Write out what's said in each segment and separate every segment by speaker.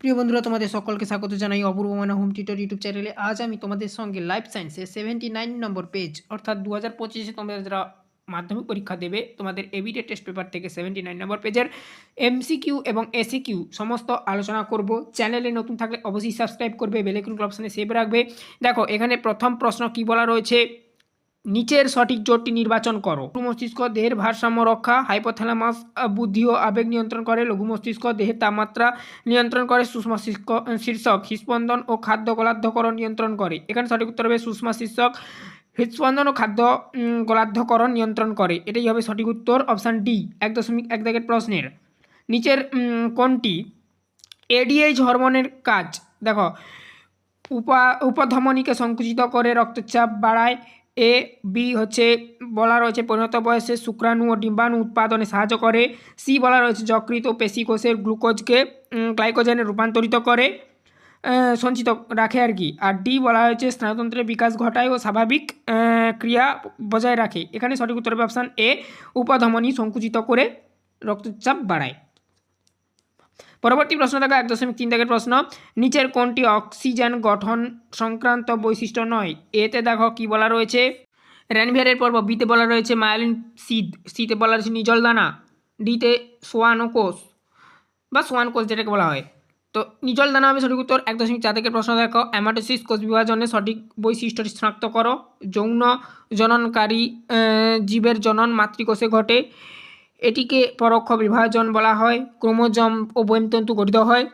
Speaker 1: প্রিয় বন্ধুরা, তোমাদের সকলকে স্বাগত জানাই অপূর্ব মানা হোম টিউটর ইউটিউব চ্যানেলে আজ আমি তোমাদের সঙ্গে লাইফ সায়েন্সে সেভেন্টি নাইন নম্বর পেজ অর্থাৎ দু হাজার পঁচিশে তোমরা যারা মাধ্যমিক পরীক্ষা দেবে, তোমাদের এবিডে টেস্ট পেপার থেকে সেভেন্টি নাইন নম্বর পেজের এমসিকিউ এবং এসিকিউ সমস্ত আলোচনা করব। চ্যানেলে নতুন থাকলে অবশ্যই সাবস্ক্রাইব করবে বেলেকুন অপশানে সেভ রাখবে। দেখো, এখানে প্রথম প্রশ্ন কি বলা রয়েছে? নিচের সঠিক জোটটি নির্বাচন করো। লঘু মস্তিষ্ক, দেহের ভারসাম্য রক্ষা হাইপোথ্যালামাস বুদ্ধি ও আবেগ নিয়ন্ত্রণ করে। লঘু মস্তিষ্ক, দেহের তাপমাত্রা নিয়ন্ত্রণ করে। সুষমা শীর্ষ- শীর্ষক হৃস্পন্দন ও খাদ্য গলাধ্যকরণ নিয়ন্ত্রণ করে। এখানে সঠিক উত্তর হবে সুষমা শীর্ষক হৃদস্পন্দন ও খাদ্য গলাধ্যকরণ নিয়ন্ত্রণ করে। এটাই হবে সঠিক উত্তর অপশান ডি এক দশমিক এক দাগের প্রশ্নের। নিচের কোনটি? এডিএইচ হরমোনের কাজ। দেখো, উপা, উপধমনীকে সংকুচিত করে রক্তচাপ বাড়ায়। এ, বি হচ্ছে, বলা রয়েছে পরিণত বয়সে শুক্রাণু ও ডিম্বাণু উৎপাদনে সাহায্য করে। সি বলা রয়েছে যকৃত ও পেশিকোষের গ্লুকোজকে গ্লাইকোজেনে রূপান্তরিত করে সঞ্চিত রাখে আর কি। আর ডি বলা হয়েছে স্নায়ুতন্ত্রের বিকাশ ঘটায় ও স্বাভাবিক ক্রিয়া বজায় রাখে। এখানে সঠিক উত্তর হবে এ, উপধমনী সংকুচিত করে রক্তচাপ বাড়ায়। পরবর্তী প্রশ্ন দেখো, এক দশমিক তিন দাগের প্রশ্ন, নিচের কোনটি অক্সিজেন গঠন সংক্রান্ত বৈশিষ্ট্য নয়? এতে দেখো, কি বলা রয়েছে? র্যানভিয়ারের পর্ব বিতে বলা রয়েছে মায়ালিন সিদ সিতে বলা রয়েছে নিজল দানা ডিতে সোয়ানো কোষ বা সোয়ান কোষ যেটাকে বলা হয়। তো নিজল দানা হবে সঠিক উত্তর, এক দশমিক চার থেকে প্রশ্ন দেখো, অ্যামাটোসিস কোষ বিভাজনের সঠিক বৈশিষ্ট্যটি শনাক্ত করো। যৌন জননকারী জীবের জনন মাতৃকোষে ঘটে। এটিকে পরোক্ষ বিভাজন বলা হয়, ক্রোমোজম ও বৈমতন্তু গঠিত হয়।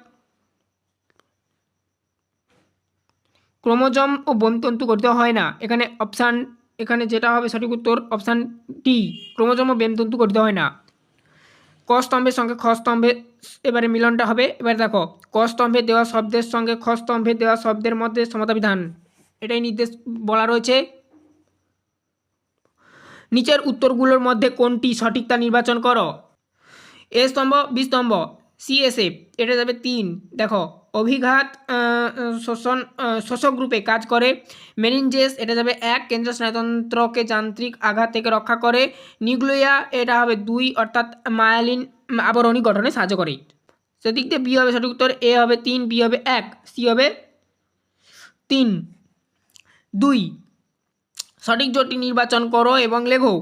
Speaker 1: ক্রোমোজম ও বৈমতন্তু গঠিত হয় না। এখানে অপশান, এখানে যেটা হবে সঠিক উত্তর, অপশান টি, ক্রোমোজম ও বৈমতন্তু গঠিত হয় না। ক স্তম্ভের সঙ্গে খ স্তম্ভে এবারে মিলনটা হবে। এবারে দেখো ক স্তম্ভে দেওয়া শব্দের সঙ্গে খ স্তম্ভে দেওয়া শব্দের মধ্যে সমতা বিধান এটাই নির্দেশ বলা রয়েছে। নিচের উত্তরগুলোর মধ্যে কোনটি সঠিক তা নির্বাচন করো? এ স্তম্ভ, বি স্তম্ভ সিএসএফ এটা যাবে তিন। দেখো, অভিঘাত শোষণ শোষক গ্রুপে কাজ করে। মেনিনজেস, এটা যাবে এক। কেন্দ্র স্নায়ুতন্ত্রকে যান্ত্রিক আঘাত থেকে রক্ষা করে। নিউক্লিয়া, এটা হবে দুই। অর্থাৎ মায়ালিন আবরণী গঠনে সাহায্য করে। সেদিক দিয়ে বি হবে সঠিক উত্তর, এ হবে তিন, বি হবে এক, সি হবে তিন। দুই সঠিক জোটটি নির্বাচন করো এবং লেখো।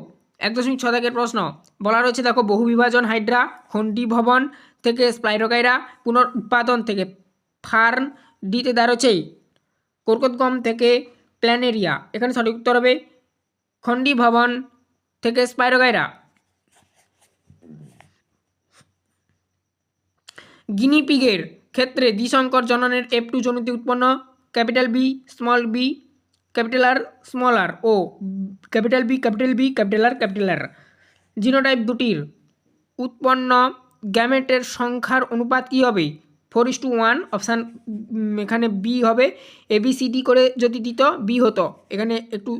Speaker 1: এক দশমিক ছ দাগের প্রশ্ন। বলা রয়েছে, দেখো বহু বিভাজন হাইড্রা খন্ডি ভবন থেকে স্পাইরোকাইরা পুনরুৎপাদন থেকে ফার্ন ডিতে দাঁড়াচ্ছে। কর্কটগম থেকে প্ল্যানেরিয়া। এখানে সঠিক উত্তর হবে খন্ডি ভবন থেকে স্পাইরোগাইরা গিনিপিগের ক্ষেত্রে দ্বিসংকর জননের এফ টু জনিতে উৎপন্ন, capital B, small B capital R small R, ও, capital B capital B, capital R capital R. Genotype দুটির উৎপন্ন গ্যামেটের সংখ্যার অনুপাত কী হবে? Four is to one, option এখানে বি হবে। এ, বি, সি, ডি করে যদি দিত, বি হতো। এখানে একটু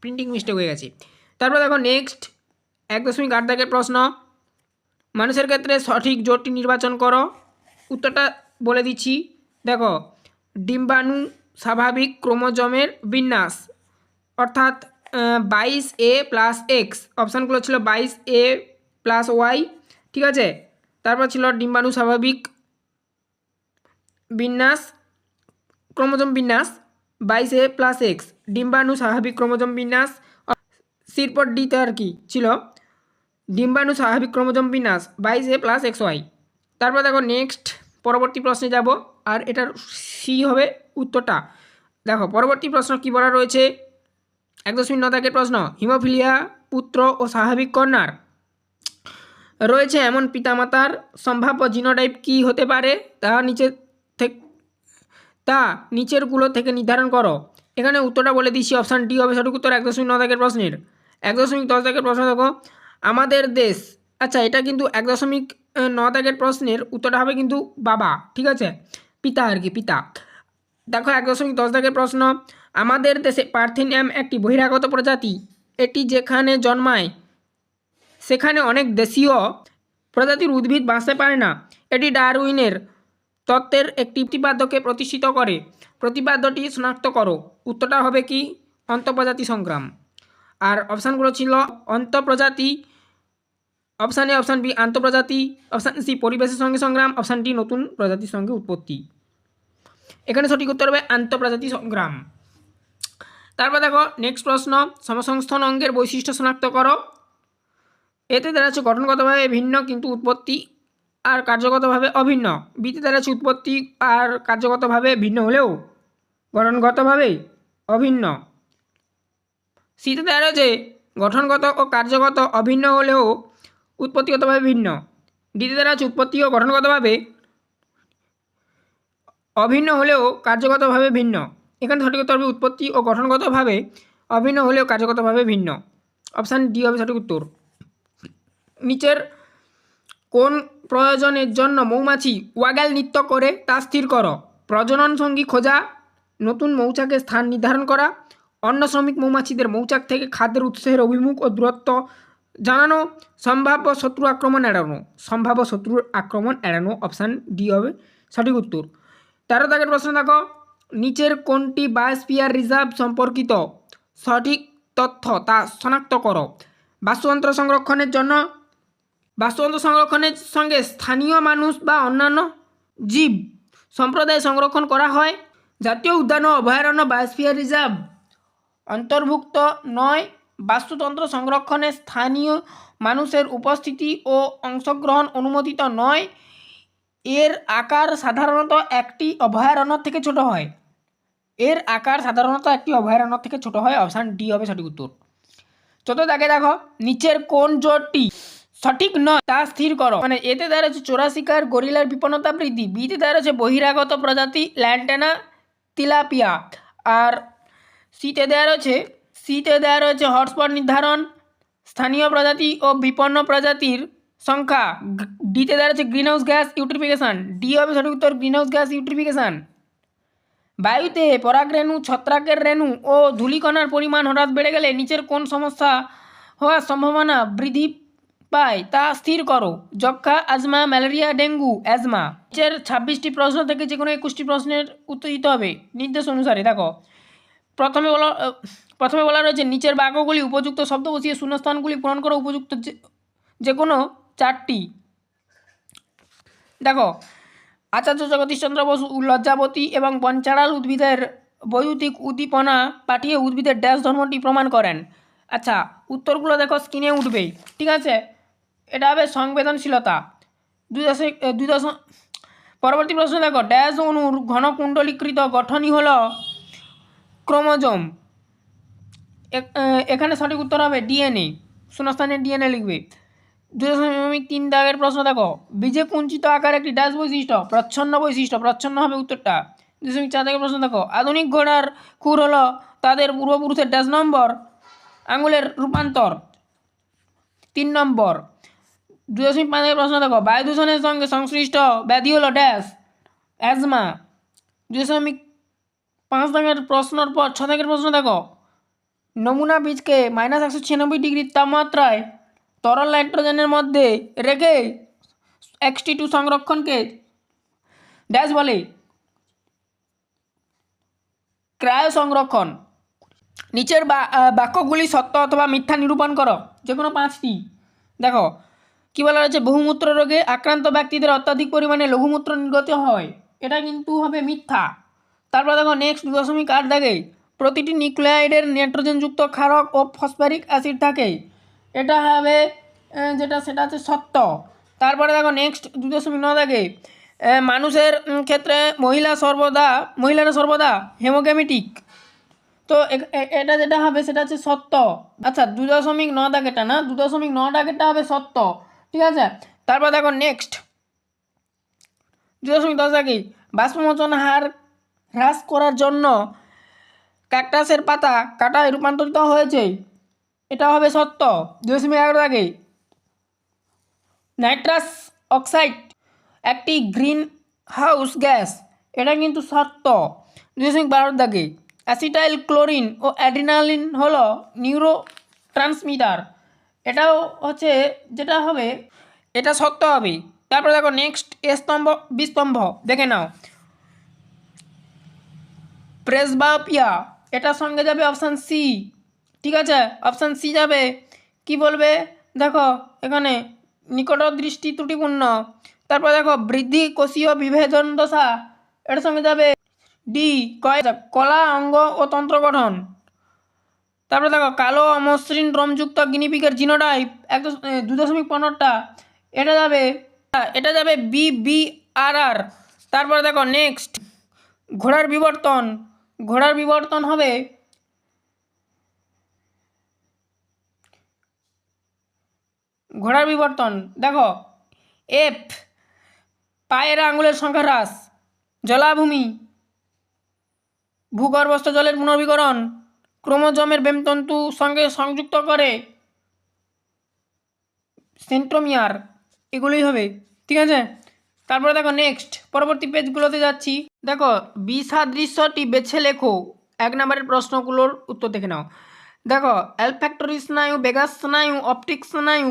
Speaker 1: প্রিন্টিং মিস্টেক হয়ে গেছে। তারপর দেখো নেক্সট এক দশমিক আট দাগের প্রশ্ন। মানুষের ক্ষেত্রে সঠিক জোটটি নির্বাচন করো। উত্তরটা বলে দিচ্ছি। দেখো, ডিম্বাণু স্বাভাবিক ক্রোমোজমের বিন্যাস, অর্থাৎ বাইশ এ প্লাস এক্স, অপশানগুলো ছিল বাইশ এ প্লাস ওয়াই, ঠিক আছে? তারপর ছিল ডিম্বাণু স্বাভাবিক বিন্যাস, ক্রোমোজম বিন্যাস, বাইশ এ প্লাস এক্স, ডিম্বাণু স্বাভাবিক ক্রোমোজম বিন্যাস, সিরপট ডিতে আর কি ছিল? ডিম্বাণু স্বাভাবিক ক্রোমোজম বিন্যাস, বাইশ এ প্লাস এক্স ওয়াই। তারপর দেখো নেক্সট, পরবর্তী প্রশ্নে যাব। আর এটার সি হবে উত্তরটা। দেখো, পরবর্তী প্রশ্ন কী বলা রয়েছে? এক দশমিক ন দাগের প্রশ্ন, হিমোফিলিয়া পুত্র ও স্বাভাবিক কন্যার। রয়েছে এমন পিতামাতার সম্ভাব্য জিনোটাইপ কী হতে পারে? তা নিচে থেকে, তা নিচেরগুলো থেকে নির্ধারণ করো। এখানে উত্তরটা বলে দিচ্ছি, অপশান ডি হবে সঠিক উত্তর, এক দশমিক ন দাগের প্রশ্নের। এক দশমিক দশ দাগের প্রশ্ন দেখো, আমাদের দেশ আচ্ছা এটা কিন্তু এক দশমিক ন দাগের প্রশ্নের উত্তরটা হবে কিন্তু বাবা, ঠিক আছে? পিতা আর কি, পিতা। দেখো, এক দশমিক দশ দাগের প্রশ্ন। আমাদের দেশে পার্থেনিয়াম একটি বহিরাগত প্রজাতি। এটি যেখানে জন্মায়, সেখানে অনেক দেশীয় প্রজাতির উদ্ভিদ বাঁচতে পারে না। এটি ডারউইনের তত্ত্বের একটি প্রতিপাদ্যকে প্রতিষ্ঠিত করে। প্রতিপাদ্যটি শনাক্ত করো। উত্তরটা হবে কি? অন্তঃপ্রজাতি সংগ্রাম। আর অপশানগুলো ছিল অন্তঃপ্রজাতি, অপশান এ অপশান বি আন্তঃপ্রজাতি, অপশান সি পরিবেশের সঙ্গে সংগ্রাম, অপশান ডি নতুন প্রজাতির সঙ্গে উৎপত্তি। এখানে সঠিক উত্তর হবে আন্তঃপ্রজাতি সংগ্রাম। তারপর দেখো নেক্সট প্রশ্ন, সমসংস্থান অঙ্গের বৈশিষ্ট্য শনাক্ত করো। এতে দেখা যাচ্ছে গঠনগতভাবে ভিন্ন কিন্তু উৎপত্তি আর কার্যগতভাবে অভিন্ন। বিতে দেখা যাচ্ছে উৎপত্তি আর কার্যগতভাবে ভিন্ন হলেও গঠনগতভাবে অভিন্ন। সিতে দেখা যাচ্ছে গঠনগত ও কার্যগত অভিন্ন হলেও উৎপত্তিগতভাবে ভিন্ন। ডিতে দ্বারা যাচ্ছে উৎপত্তি ও গঠনগতভাবে অভিন্ন হলেও কার্যগতভাবে ভিন্ন। এখানে সঠিক উত্তর হবে উৎপত্তি ও গঠনগতভাবে অভিন্ন হলেও কার্যগতভাবে ভিন্ন। অপশান ডি হবে সঠিক উত্তর। নিচের কোন প্রয়োজনের জন্য মৌমাছি ওয়াগাল নৃত্য করে তা স্থির করো। প্রজনন সঙ্গী খোঁজা, নতুন মৌচাকের স্থান নির্ধারণ করা, অন্য শ্রমিক মৌমাছিদের মৌচাক থেকে খাদ্যের উৎসের অভিমুখ ও দূরত্ব জানানো, সম্ভাব্য শত্রু আক্রমণ এড়ানো। সম্ভাব্য শত্রুর আক্রমণ এড়ানো, অপশান ডি হবে সঠিক উত্তর। তেরো দাগের প্রশ্ন দেখো। নিচের কোনটি বায়োস্পিয়ার রিজার্ভ সম্পর্কিত? সঠিক তথ্য তা শনাক্ত করো। বাস্তুতন্ত্র সংরক্ষণের জন্য। বাস্তুতন্ত্র সংরক্ষণের সঙ্গে স্থানীয় মানুষ বা অন্যান্য জীব সম্প্রদায় সংরক্ষণ করা হয়। জাতীয় উদ্যান ও অভয়ারণ্য বায়োস্ফিয়ার রিজার্ভ। অন্তর্ভুক্ত নয়। বাস্তুতন্ত্র সংরক্ষণে স্থানীয় মানুষের উপস্থিতি ও অংশগ্রহণ অনুমোদিত নয়। এর আকার সাধারণত একটি অভয়ারণ্য থেকে ছোট হয়। এর আকার সাধারণত একটি অভয়ারণ্য থেকে ছোট হয়, অপশান ডি হবে সঠিক উত্তর। চতুর্থ দাগে দেখো, নিচের কোন জোটটি সঠিক নয় তা স্থির করো। মানে এতে দ্বারা হচ্ছে চোরা শিকার গরিলার বিপন্নতা বৃদ্ধি, বিতে দ্বারা হচ্ছে বহিরাগত প্রজাতি ল্যান্টেনা, তিলাপিয়া, আর সিতে দেওয়া রয়েছে সিতে দেওয়া রয়েছে হটস্পট নির্ধারণ, স্থানীয় প্রজাতি ও বিপন্ন প্রজাতির সংখ্যা ডিতে রয়েছে greenhouse gas eutrophication D হবে সঠিক উত্তর গ্রিন হাউস গ্যাস ইউট্রিফিকেশান বায়ুতে পরাগরেণু ছত্রাকের রেণু ও ধূলিকণার পরিমাণ হঠাৎ বেড়ে গেলে নিচের কোন সমস্যা হওয়ার সম্ভাবনা বৃদ্ধি পায় তা স্থির করো। যক্ষা আজমা, ম্যালেরিয়া, ডেঙ্গু, অ্যাজমা। নিচের ছাব্বিশটি প্রশ্ন থেকে যে কোনো একুশটি প্রশ্নের উত্তর দিতে হবে। নির্দেশ অনুসারে, দেখো, প্রথমে বলা প্রথমে বলা রয়েছে, নিচের বাক্যগুলি উপযুক্ত শব্দ বসিয়ে শূন্যস্থানগুলি পূরণ করো উপযুক্ত যে কোনো চারটি। দেখো, আচার্য জগদীশচন্দ্র বসু লজ্জাবতী এবং পঞ্চাড়াল উদ্ভিদের বৈদ্যুতিক উদ্দীপনা পাঠিয়ে উদ্ভিদের ড্যাশ ধর্মটি প্রমাণ করেন। আচ্ছা উত্তরগুলো দেখো স্ক্রিনে উঠবে, ঠিক আছে? এটা হবে সংবেদনশীলতা। দুই দশমিক দুই দশম পরবর্তী প্রশ্ন দেখো, ড্যাশ অনুর ঘনকুণ্ডলীকৃত গঠনই হল ক্রোমোজোম। এখানে সঠিক উত্তর হবে ডিএনএ, শূন্যস্থানে ডিএনএ লিখবে। দুই দশমিক তিন দাগের প্রশ্ন দেখো। বীজে কুঞ্চিত আকার একটি ড্যাশ বৈশিষ্ট্য, প্রচ্ছন্ন বৈশিষ্ট্য, প্রচ্ছন্ন হবে উত্তরটা। দুই দশমিক চার দাগের প্রশ্ন দেখো। আধুনিক ঘোড়ার খুর হলো তাদের পূর্বপুরুষের ড্যাশ নম্বর, আঙুলের রূপান্তর তিন নম্বর। দুই দশমিক পাঁচ প্রশ্ন দেখো। বায়ু দূষণের সঙ্গে সংশ্লিষ্ট ব্যাধি হলো ড্যাশ, অ্যাজমা। দুই দশমিক পাঁচ দাগের প্রশ্নর পর ছ দাগের প্রশ্ন দেখো। নমুনা বীজকে মাইনাস একশো ছিয়ানব্বই ডিগ্রি তাপমাত্রায় তরল নাইট্রোজেনের মধ্যে রেখে এক্সটি টু সংরক্ষণকে ড্যাশ বলে। ক্রায় সংরক্ষণ নিচের বাক্যগুলি সত্য অথবা মিথ্যা নিরূপণ করো যে কোনো পাঁচটি। দেখো, কী বলা রয়েছে? বহুমূত্র রোগে আক্রান্ত ব্যক্তিদের অত্যাধিক পরিমাণে লঘুমূত্র নির্গত হয়। এটা কিন্তু হবে মিথ্যা। তারপর দেখো নেক্সট দশমিক আট দাগে প্রতিটি নিউক্লিয়াইডের নাইট্রোজেনযুক্ত ক্ষারক ও ফসফরিক অ্যাসিড থাকে। এটা হবে যেটা, সেটা হচ্ছে সত্য। তারপরে দেখো নেক্সট দু দশমিক ন দাগে মানুষের ক্ষেত্রে মহিলা সর্বদা, মহিলারা সর্বদা হেমোগ্যামেটিক তো এটা যেটা হবে, সেটা হচ্ছে সত্য। আচ্ছা দু দশমিক ন দাগেটা না? দু দশমিক ন দাগেরটা হবে সত্য, ঠিক আছে? তারপর দেখো নেক্সট দু দশমিক দশ দাগে, বাষ্পমোচন হার হ্রাস করার জন্য ক্যাকটাসের পাতা কাটায় রূপান্তরিত হয়েছে। এটা হবে সত্য। দশমিক এগারো দাগে নাইট্রাস অক্সাইড, একটি গ্রিন হাউস গ্যাস, এটা কিন্তু সত্য। দশমিক বারো দাগে অ্যাসিটাইল ক্লোরিন ও অ্যাড্রিনালিন হলো নিউরো ট্রান্সমিটার এটাও হচ্ছে যেটা হবে, এটা সত্য হবে। তারপরে দেখো, নেক্সট এ স্তম্ভ বিস্তম্ভ দেখে নাও। প্রেসবাপিয়া, এটার সঙ্গে যাবে অপশান সি। ঠিক আছে অপশান সি যাবে। কি বলবে? দেখো, এখানে নিকট দৃষ্টি ত্রুটিপূর্ণ। তারপর দেখো, বৃদ্ধি, কোষীয় বিভেদন দশা। এটার সঙ্গে যাবে ডি কলা, অঙ্গ ও তন্ত্র গঠন। তারপরে দেখো, কালো, অমসৃণ, রমযুক্ত গিনিপিকের জিনোটাইপ, এক দু দশমিক পনেরোটা। এটা যাবে এটা যাবে বি বি আর আর তারপরে দেখো নেক্সট ঘোড়ার বিবর্তন। ঘোড়ার বিবর্তন হবে ঘোড়ার বিবর্তন। দেখো, এফ, পায়ের আঙুলের সংখ্যা হ্রাস, জলাভূমি, ভূগর্ভস্থ জলের পুনর্বীকরণ ক্রোমোজোমের বেমতন্তু সঙ্গে সংযুক্ত করে, সেন্ট্রোমিয়ার, এগুলোই হবে, ঠিক আছে? তারপরে দেখো, নেক্সট, পরবর্তী পেজগুলোতে যাচ্ছি। দেখো বিসাদৃশ্যটি বেছে লেখো। এক নম্বরের প্রশ্নগুলোর উত্তর দেখে নাও। দেখো অ্যালফ্যাক্টরি স্নায়ু, বেগাস স্নায়ু অপটিক স্নায়ু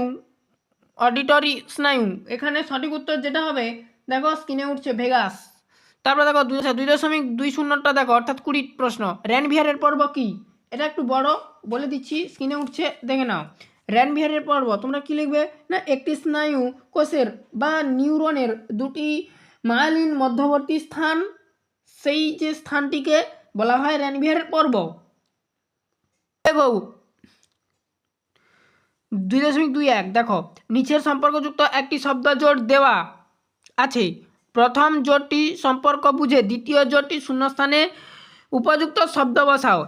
Speaker 1: অডিটরি স্নায়ু এখানে সঠিক উত্তর যেটা হবে, দেখো স্ক্রিনে উঠছে ভেগাস তারপরে দেখো, দুই দুই দশমিক দুই শূন্যটা দেখো, অর্থাৎ কুড়ি প্রশ্ন। র্যানভিয়ারের পর্ব কি? এটা একটু বড়, বলে দিচ্ছি স্ক্রিনে উঠছে, দেখে নাও। র্যানভিয়ারের পর্ব, তোমরা কি লিখবে? না, একটি স্নায়ু কোষের বা নিউরনের দুটি মায়ালিন মধ্যবর্তী স্থান, সেই যে স্থানটিকে বলা হয় র্যানভিয়ারের পর্ব। দেখো দুই দশমিক দুই এক। দেখো, নিচের সম্পর্কযুক্ত একটি শব্দ জোট দেওয়া আছে। প্রথম জোটটি সম্পর্ক বুঝে দ্বিতীয় জোটটি শূন্যস্থানে উপযুক্ত শব্দ বসাও।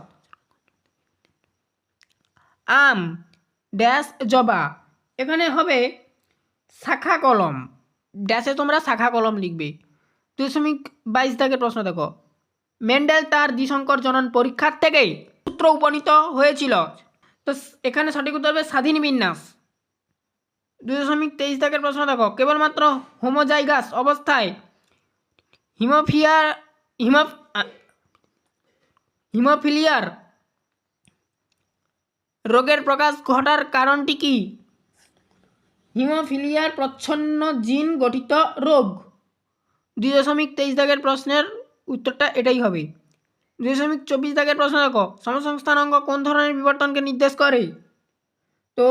Speaker 1: আম, ড্যাশ, জবা। এখানে হবে শাখা কলম। ড্যাশে তোমরা শাখা কলম লিখবে। দুই দশমিক বাইশ দাগের প্রশ্ন দেখো। মেন্ডেল তার দ্বিসংকর জনন পরীক্ষার থেকেই সূত্র উপনীত হয়েছিল। তো এখানে সঠিক উত্তর হবে স্বাধীন বিন্যাস। দুই দশমিক তেইশ দাগের প্রশ্ন দেখো। কেবলমাত্র হোমোজাইগাস অবস্থায় হিমোফিয়া হিমো হিমোফিলিয়ার রোগের প্রকাশ ঘটার কারণটি কি? হিমোফিলিয়ার প্রচ্ছন্ন জিন গঠিত রোগ। দুই দশমিক তেইশ দাগের প্রশ্নের উত্তরটা এটাই হবে। দুই দশমিক চব্বিশ দাগের প্রশ্ন দেখো সমসংস্থান অঙ্গ কোন ধরনের বিবর্তনকে নির্দেশ করে? তো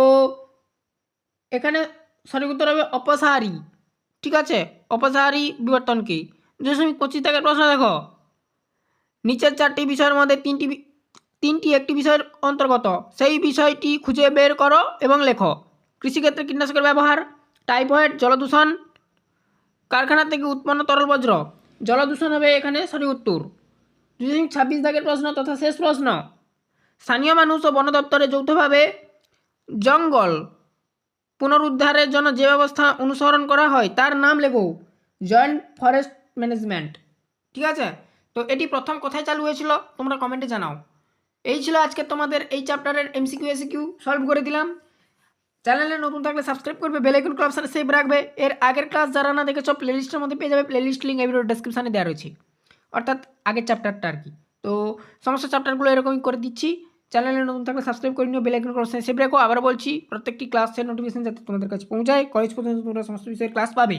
Speaker 1: এখানে সঠিক উত্তর হবে অপসারী। ঠিক আছে? অপসারী বিবর্তনকে দুই দশমিক পঁচিশ দাগের প্রশ্ন দেখো নিচের চারটি বিষয়ের মধ্যে তিনটি তিনটি একটি বিষয়ের অন্তর্গত। সেই বিষয়টি খুঁজে বের করো এবং লেখো। কৃষিক্ষেত্রে কীটনাশকের ব্যবহার, টাইফয়েড, জলদূষণ, কারখানা থেকে উৎপন্ন তরল বজ্র জলদূষণ হবে এখানে সঠিক উত্তর। দুই ছাব্বিশ দাগের প্রশ্ন তথা শেষ প্রশ্ন। স্থানীয় মানুষ ও বন দপ্তরে যৌথভাবে জঙ্গল পুনরুদ্ধারের জন্য যে ব্যবস্থা অনুসরণ করা হয়, তার নাম লেখো। Joint forest management. ঠিক আছে? তো এটি প্রথম কোথায় চালু হয়েছিল, তোমরা কমেন্টে জানাও। এই ছিল আজকে তোমাদের এই চ্যাপ্টারের এমসিকিউ এসিকিউ সলভ করে দিলাম। চ্যানেলে নতুন থাকলে সাবস্ক্রাইব করবে বেল আইকন অপশানে সেভ রাখবে। এর আগের ক্লাস যারা না দেখেছ প্লেলিস্টের মধ্যে পেয়ে যাবে। প্লেলিস্ট লিঙ্ক এই ভিডিওর ডেসক্রিপশানে দেওয়া রয়েছে। অর্থাৎ আগের চ্যাপ্টারটা আর কি। তো সমস্ত চ্যাপ্টারগুলো এরকমই করে দিচ্ছি। চ্যানেলে নতুন থাকলে সাবস্ক্রাইব করে নিও বেলাইকন অপশানে সেভ রেখো। আবার বলছি, প্রত্যেকটি ক্লাসের নোটিফিকেশন যাতে তোমাদের কাছে পৌঁছায়। কলেজ পর্যন্ত তোমরা সমস্ত বিষয়ের ক্লাস পাবে।